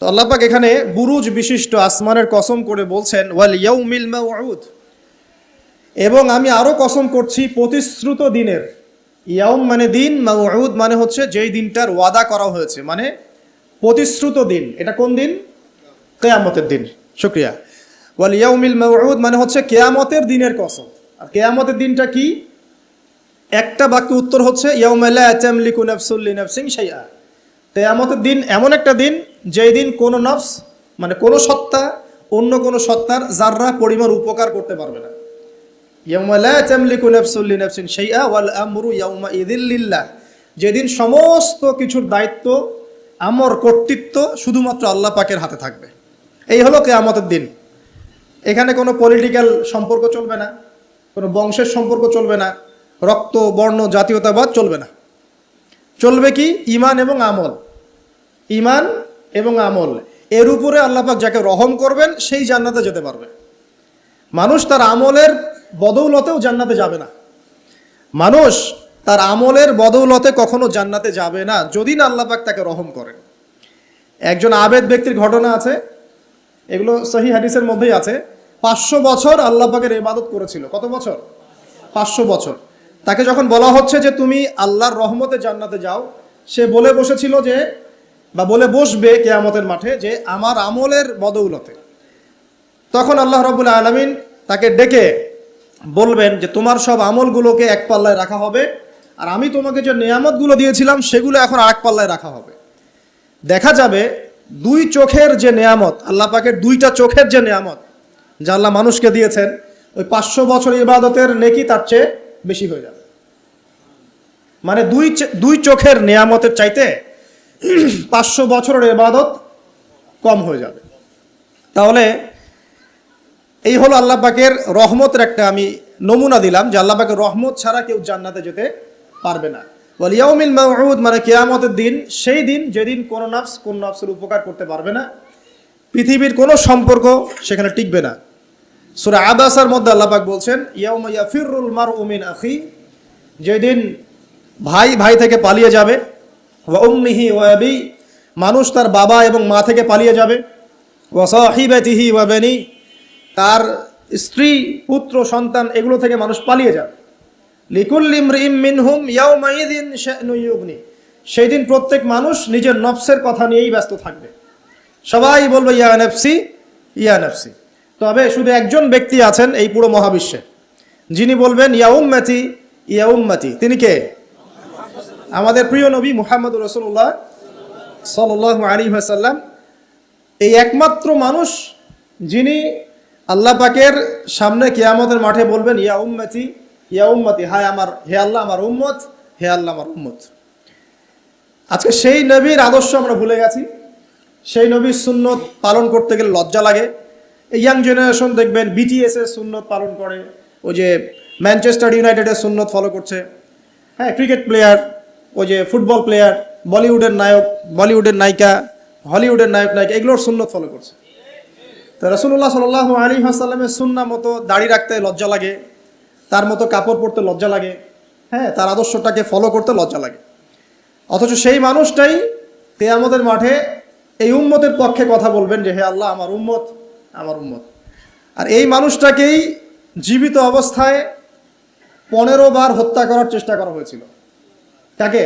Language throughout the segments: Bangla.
তো আল্লাপাক এখানে বুরুজ বিশিষ্ট আসমানের কসম করে বলছেন, ওয়াল ইয়াউমিল মাউউদ। এবং আমি আরও কসম করছি প্রতিশ্রুত দিনের। ইয়াউম মানে দিন, মাউউদ মানে হচ্ছে যেই দিনটার ওয়াদা করা হয়েছে মানে প্রতিশ্রুত দিন। এটা কোন দিন? কেয়ামতের দিন। শুক্রিয়া। ওয়াল ইয়াউমিল মাউউদ মানে হচ্ছে কেয়ামতের দিনের কসম। আর কেয়ামতের দিনটা কি? একটা বাক্য উত্তর হচ্ছে ইয়াউমালা তামলিকু নাফসুল লিনাফসিন শাইআ। কেয়ামতের দিন এমন একটা দিন যেই দিন কোনো নফস মানে কোনো সত্তা, অন্য কোনো সত্তার যাররা পরিমাণ উপকার করতে পারবে না। যেদিন সমস্ত কিছুর দায়িত্ব, আমর, কর্তৃত্ব শুধুমাত্র আল্লাহ পাকের হাতে থাকবে। এই হলো কেয়ামতের দিন। এখানে কোনো পলিটিক্যাল সম্পর্ক চলবে না, কোনো বংশের সম্পর্ক চলবে না, রক্ত, বর্ণ, জাতীয়তাবাদ চলবে না। চলবে কি? ইমান এবং আমল। ইমান এবং আমল। এর উপরে আল্লাপাক যাকে রহম করবেন, সেই জান্নাতে যেতে পারবে। মানুষ তার আমলের বদৌলতেও জান্নাতে যাবে না। মানুষ তার আমলের বদৌলতে কখনো জান্নাতে যাবে না, যদি না আল্লাপাক তাকে রহম করেন। একজন আবেদ ব্যক্তির ঘটনা আছে, এগুলো সহি হাদিসের মধ্যেই আছে। পাঁচশো বছর আল্লাহ পাকের ইবাদত করেছিল। কত বছর? পাঁচশো বছর। তাকে যখন বলা হচ্ছে যে তুমি আল্লাহর রহমতে জান্নাতে যাও, সে বলে বসেছিল যে বা বলে বসবে কেয়ামতের মাঠে যে আমার আমলের বদৌলতে। তখন আল্লাহ রবুল আলমিন তাকে ডেকে বলবেন যে তোমার সব আমলগুলোকে এক পাল্লায় রাখা হবে আর আমি তোমাকে যে নিয়ামতগুলো দিয়েছিলাম সেগুলো এখন আরেক পাল্লায় রাখা হবে। দেখা যাবে দুই চোখের যে নেয়ামত, আল্লাহ পাকের দুইটা চোখের যে নেয়ামত যা আল্লাহ মানুষকে দিয়েছেন, ওই পাঁচশো বছর ইবাদতের নেকি তার চেয়ে বেশি হয়ে যাবে। মানে দুই দুই চোখের নেয়ামতের চাইতে পাঁচশো বছরের ইবাদত কম হয়ে যাবে। তাহলে এই হলো আল্লাহ পাকের রহমতের একটা আমি নমুনা দিলাম, যে আল্লাহ পাকের রহমত ছাড়া কেউ জান্নাতে যেতে পারবে না। বল ইয়াউমিল মাউউদ মানে কেয়ামতের দিন, সেই দিন যেদিন কোনো নফস, কোন নফসের উপকার করতে পারবে না, পৃথিবীর কোনো সম্পর্ক সেখানে টিকবে না। সূরা আবাসার মধ্যে আল্লাহ পাক বলছেন, ইয়াউমা ইয়াফিরুল মার মিন আখি, যেদিন ভাই ভাই থেকে পালিয়ে যাবে ওয়া উম্মিহি মানুষ তার বাবা এবং মা থেকে পালিয়ে যাবে। ওয়া সাহিবাতিহি ওয়া বানি, তার স্ত্রী, পুত্র, সন্তান, এগুলো থেকে মানুষ পালিয়ে যাবে। লিকুল্লি ইমরিম মিনহুম ইয়াউমাইদিন শানু ইউগনি সেই দিন প্রত্যেক মানুষ নিজের নফসের কথা নিয়েই ব্যস্ত থাকবে। সবাই বলবে, ইয়া নফসি, ইয়া তবে শুধু একজন ব্যক্তি আছেন এই পুরো মহাবিশ্বে। যিনি বলবেন, ইয়া উম্মতি ইয়া উম্মতি। তিনি কে? আমাদের প্রিয় নবী মুহাম্মদ রসুল্লাহ সাল্লাহ আলী হাসাল্লাম এই একমাত্র মানুষ যিনি আল্লাহ পাকের সামনে কিয়ামতের মাঠে বলবেন, ইয়া উম্মতি ইয়া উম্মতি, হায় আমার, হে আল্লাহ আমার উম্মত, হে আল্লাহ আমার উম্মত। আজকে সেই নবীর আদর্শ আমরা ভুলে গেছি। সেই নবীর সুন্নত পালন করতে গেলে লজ্জা লাগে। এই ইয়াং জেনারেশন দেখবেন বিটিএস এর সুন্নত পালন করে, ওই যে ম্যানচেস্টার ইউনাইটেডের সুন্নত ফলো করছে। হ্যাঁ ক্রিকেট প্লেয়ার ওই যে ফুটবল প্লেয়ার বলিউডের নায়ক বলিউডের নায়িকা হলিউডের নায়ক, নায়িকা, এগুলোর সুন্নত ফলো করছে। তো রসুল্লাহ সাল আলী হাসাল্লামের সুন্না মতো দাড়ি রাখতে লজ্জা লাগে, তার মতো কাপড় পরতে লজ্জা লাগে হ্যাঁ তার আদর্শটাকে ফলো করতে লজ্জা লাগে। অথচ সেই মানুষটাই তেয়ামতের মাঠে এই উম্মতের পক্ষে কথা বলবেন যে, হে আল্লাহ, আমার উম্মত আমার উম্মত। আর এই মানুষটাকেই জীবিত অবস্থায় পনেরো বার হত্যা করার চেষ্টা করা হয়েছিল। কাকে?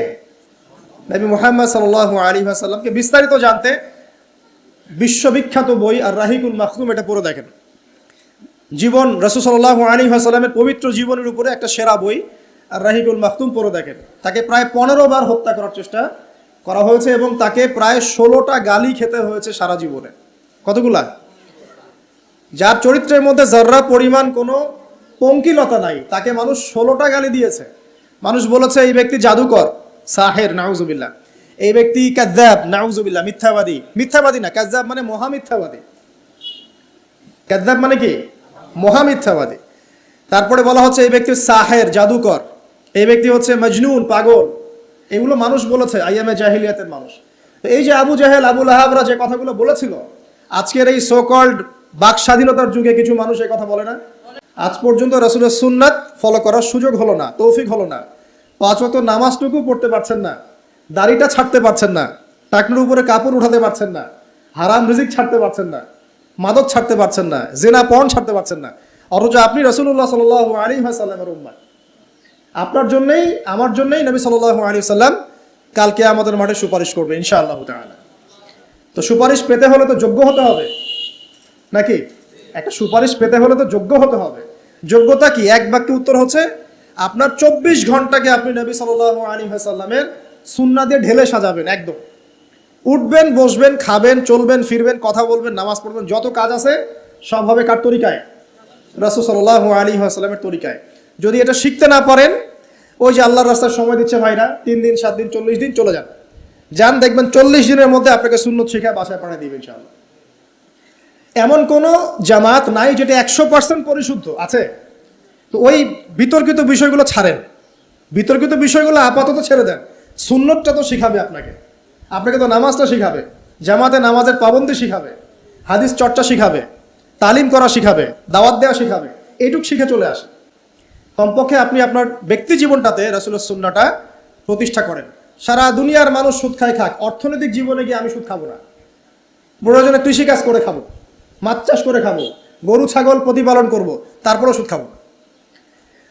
নবী মোহাম্মদ সাল আলী সাল্লামকে বিস্তারিত জানতে বিশ্ববিখ্যাত বই আর রাহিকুল মাখদুম এটা পড়ে দেখেন। জীবন রসুসাল্লাহ আলী সাল্লামের পবিত্র জীবনের উপরে একটা সেরা বই আর রাহিকুল মাখতুম পড়ে দেখেন। তাকে প্রায় পনেরো বার হত্যা করার চেষ্টা করা হয়েছে এবং তাকে প্রায় ষোলোটা গালি খেতে হয়েছে সারা জীবনে। কতগুলা? যার চরিত্রের মধ্যে যার্রা পরিমাণ কোনো পঙ্কিলতা নাই, তাকে মানুষ ষোলোটা গালি দিয়েছে। মানুষ বলেছে, এই ব্যক্তি জাদুকর, সাহের, নাউজুবিল্লাহ। এই ব্যক্তি কাজ্জাব নাউজুবিল্লাহ, মিথ্যাবাদী। মিথ্যাবাদী না কাজ্জাব মানে মহামিথ্যাবাদী কাজ্জাব মানে কি? মহামিথ্যাবাদী তারপরে বলা হচ্ছে, এই ব্যক্তি সাহের, জাদুকর। এই ব্যক্তি হচ্ছে মজনুন, পাগল। এগুলো মানুষ বলেছে আইএমএ জাহিলিয়াতের মানুষ। এই যে আবু জাহেল আবুল আহাবরা যে কথাগুলো বলেছিল, আজকের এই সোকল্ড বাক স্বাধীনতার যুগে কিছু মানুষ এই কথা বলে না? আজ পর্যন্ত রসুলের সুন্নাত ফলো করার সুযোগ হলো না, তৌফিক হলো না। পাঁচ অত নামাজটুকু পড়তে পারছেন না, দাড়িটা ছাড়তে পারছেন না, টাকনুর উপরে কাপড় উঠাতে পারছেন না, হারাম রিজিক ছাড়তে পারছেন না, মাদক ছাড়তে পারছেন না, জেনা পণ ছাড়তে পারছেন না। অথচ আপনি রসুল্লাহ সাল আলী সাল্লামের উম্মাদ আপনার জন্যই, আমার জন্যই নবী সাল্লাহ আলী সাল্লাম কালকে আমাদের মাঠে সুপারিশ করবে, ইনশাআল্লাহ তাআলা। তো সুপারিশ পেতে হলে তো যোগ্য হতে হবে, নাকি? একটা সুপারিশ পেতে হলে তো যোগ্য হতে হবে। যোগ্যতা কি? এক বাক্যে উত্তর হচ্ছে, আপনার চব্বিশ ঘন্টাকে আপনি নবী সাল্লাহ আলী সাল্লামের সুন্না দিয়ে ঢেলে সাজাবেন, একদম। উঠবেন, বসবেন, খাবেন, চলবেন, ফিরবেন, কথা বলবেন, নামাজ পড়বেন, যত কাজ আছে সব হবে কার তরিকায়? রাসুল সাল্লাহ আলী সাল্লামের তরিকায়। যদি এটা শিখতে না পারেন, ওই যে আল্লাহর রাস্তার সময় দিচ্ছে ভাইরা, তিন দিন, সাত দিন, চল্লিশ দিন চলে যান। যান, দেখবেন চল্লিশ দিনের মধ্যে আপনাকে সুন্নত শিখা বাসায় পাঠিয়ে দিবে ইনশাআল্লাহ। এমন কোনো জামাত নাই যেটা একশো পার্সেন্ট পরিশুদ্ধ, আছে? তো ওই বিতর্কিত বিষয়গুলো ছাড়েন। বিতর্কিত বিষয়গুলো আপাতত ছেড়ে দেন। সুন্নতটা তো শিখাবে আপনাকে। আপনাকে তো নামাজটা শিখাবে। জামাতে নামাজের পাবন্দি শিখাবে। হাদিস চর্চা শিখাবে। তালিম করা শিখাবে। দাওয়াত দেওয়া শিখাবে। এইটুক শিখে চলে আসে কমপক্ষে আপনি আপনার ব্যক্তি জীবনটাতে রাসুলের সুন্নাটা প্রতিষ্ঠা করেন। সারা দুনিয়ার মানুষ সুদ খায় খাক। অর্থনৈতিক জীবনে গিয়ে আমি সুদ খাব না। প্রয়োজনে কৃষিকাজ করে খাব। মাছ চাষ করে খাব, গরু, ছাগল প্রতিপালন করব, তারপরেও সুদ খাব।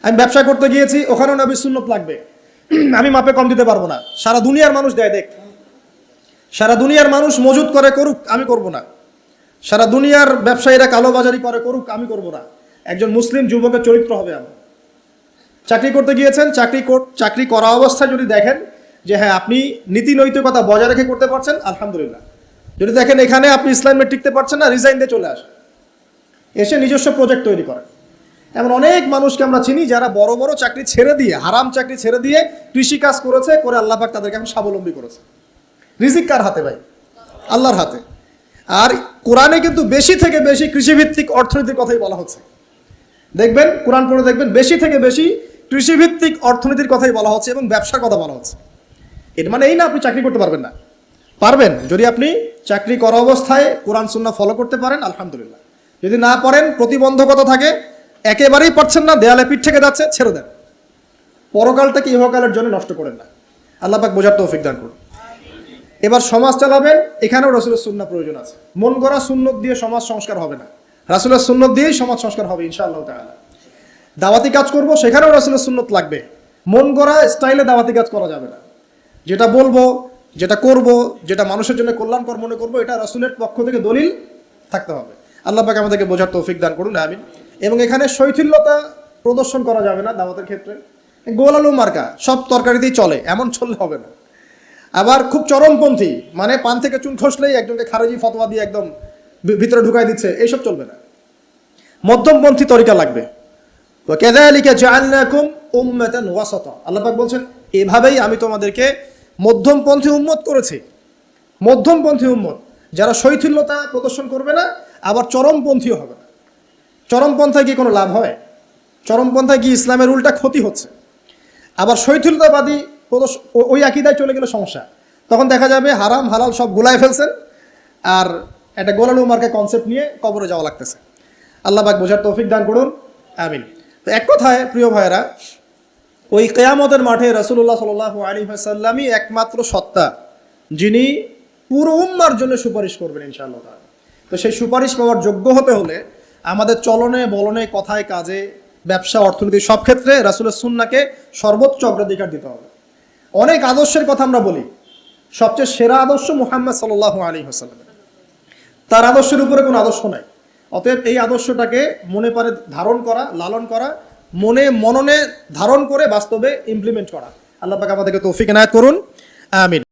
আমি ব্যবসা করতে গিয়েছি, ওখানেও নবী সুন্নত লাগবে। আমি মাপে কম দিতে পারব না। সারা দুনিয়ার মানুষ দেয়, দেখ। সারা দুনিয়ার মানুষ মজুদ করে করুক, আমি করব না। সারা দুনিয়ার ব্যবসায়ীরা কালোবাজারি করে করুক, আমি করব না। একজন মুসলিম যুবকের চরিত্র হবে আমার চাকরি করতে গিয়েছেন, চাকরি কর- চাকরি করা অবস্থায় যদি দেখেন যে হ্যাঁ আপনি নীতি নৈতিকতা বজায় রেখে করতে পারছেন, আলহামদুলিল্লাহ। যদি দেখেন এখানে আপনি ইসলামে টিকতে পারছেন না রিজাইন দিয়ে চলে আসেন। এসে নিজস্ব প্রজেক্ট তৈরি করেন। এমন অনেক মানুষকে আমরা চিনি যারা বড় বড় চাকরি ছেড়ে দিয়ে, হারাম চাকরি ছেড়ে দিয়ে কৃষিকাজ করেছে, করে আল্লাহ পাক তাদেরকে এখন স্বাবলম্বী করেছে। রিজিক কার হাতে ভাই? আল্লাহর হাতে। আর কোরআনে কিন্তু বেশি থেকে বেশি কৃষিভিত্তিক অর্থনীতির কথাই বলা হচ্ছে। দেখবেন, কোরআন পড়ে দেখবেন, বেশি থেকে বেশি কৃষিভিত্তিক অর্থনীতির কথাই বলা হচ্ছে এবং ব্যবসার কথা বলা হচ্ছে। এর মানে এই না আপনি চাকরি করতে পারবেন না। পারবেন, যদি আপনি চাকরি করা অবস্থায় কোরআন সুন্না ফলো করতে পারেন, আলহামদুলিল্লাহ। যদি না পারেন প্রতিবন্ধকতা থাকে, একেবারেই পারছেন না, দেয়ালে পিঠ থেকে যাচ্ছে, ছেড়ে দেন। পরকালটাকে ইহকালের জন্য নষ্ট করেন না। আল্লাহ পাক বোঝার তৌফিক দান করুন। এবার সমাজ চালাবেন, এখানেও রসুলের সুন্না প্রয়োজন আছে। মন গড়া সুন্নত দিয়ে সমাজ সংস্কার হবে না। রাসুলের সুন্নত দিয়েই সমাজ সংস্কার হবে, ইনশাআল্লাহ তাআলা। দাওয়াতি কাজ করব, সেখানেও রসুলের সুন্নত লাগবে। মন গড়া স্টাইলে দাওয়াতি কাজ করা যাবে না। যেটা বলব যেটা করব, যেটা মানুষের জন্য কল্যাণকর মনে করব, এটা রসুলের পক্ষ থেকে দলিল থাকতে হবে। আল্লাহ পাক আমাদেরকে বোঝার তৌফিক দান করুন, আমিন। এবং এখানে শৈথিল্যতা প্রদর্শন করা যাবে না দাওয়াতের ক্ষেত্রে। গোল আলু মার্কা, সব তরকারিতেই চলে, এমন চললে হবে না। আবার খুব চরমপন্থী মানে পান থেকে চুন খসলেই একজনকে খারেজি ফতোয়া দিয়ে একদম ভিতরে ঢুকাই দিচ্ছে, এইসব চলবে না। মধ্যমপন্থী তরিকা লাগবে। কেদালিকা জাআলনাকুম উম্মাতান ওয়াসাতা। আল্লাহ পাক বলছেন, এভাবেই আমি তোমাদেরকে মধ্যমপন্থী উম্মত করেছে। মধ্যমপন্থী উম্মত। যারা শৈথিল্যতা প্রদর্শন করবে না, আবার চরমপন্থীও হবে না। চরমপন্থায় কি কোনো লাভ হয় চরমপন্থায় কি ইসলামের উল্টা ক্ষতি হচ্ছে। আবার শৈথিলতাবাদী প্রদর্শ- ও- ওই আকিদায় চলে গেলে সমস্যা। তখন দেখা যাবে হারাম, হালাল সব গুলায় ফেলছেন। আর একটা গোলালু মার্কে কনসেপ্ট নিয়ে কবরে যাওয়া লাগতেছে। আল্লাহ পাক বোঝার তৌফিক দান করুন। আমিন। তো এক কথায়, প্রিয় ভাইয়েরা ওই কেয়ামতের মাঠে রসুল্লাহ সাল আলী সাল্লামই একমাত্র সত্তা, যিনি পুরো উম্মার জন্য সুপারিশ করবেন ইনশাআল্লাহ। তো সেই সুপারিশ পাওয়ার যোগ্য হতে হলে আমাদের চলনে, বলনে, কথায়, কাজে, ব্যবসা, অর্থনীতি সব ক্ষেত্রে রাসুলের সুন্নাকে সর্বোচ্চ অগ্রাধিকার দিতে হবে। অনেক আদর্শের কথা আমরা বলি, সবচেয়ে সেরা আদর্শ মুহাম্মদ সাল্লাহ আলী হাসাল্লাম তার আদর্শের উপরে কোনো আদর্শ নাই। অতএব এই আদর্শটাকে মনে পারে ধারণ করা, লালন করা মনে মননে ধারণ করে বাস্তবে ইমপ্লিমেন্ট করা। আল্লাহ পাক আমাদেরকে তৌফিক এনায়ত করুন। আমিন।